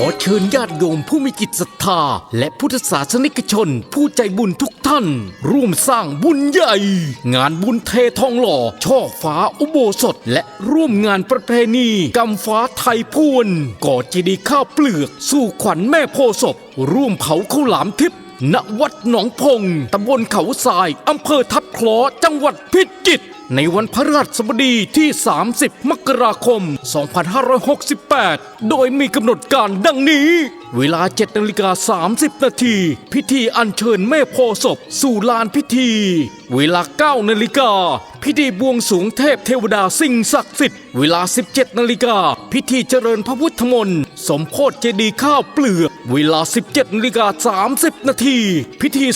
ขอเชิญญาติโยมผู้มีจิตศรัทธา และพุทธศาสนิกชน ผู้ใจบุญทุกท่าน ร่วมสร้างบุญใหญ่ งานบุญเททองหล่อ ช่อฟ้าอุโบสถ และร่วมงานประเพณีกำฟ้าไทยพวนก่อจีดีข้าวเปลือก สู่ขวัญแม่โพศพร่วมเผาข้าวหลามทิพย์ ณวัดหนองพงตำบลเขาทราย อำเภอทับคลอจังหวัดพิจิตร ในวันพระราชบดีที่ 30 มกราคม 2568 โดยมีกำหนดการดังนี้ เวลา7นาฬิกา30 นาที พิธีอัญเชิญแม่โพศพ สู่ลานพิธี เวลา 9 นาฬิกา พิธีบวงสวงเทพเทวดาสิ่งศักดิ์สิทธิ์ เวลา 17 นาฬิกา พิธีเจริญพระพุทธมนต์ สมโพธิเจดีย์ข้าวเปลือก เวลา 17 นาฬิกา 30 นาที พิธี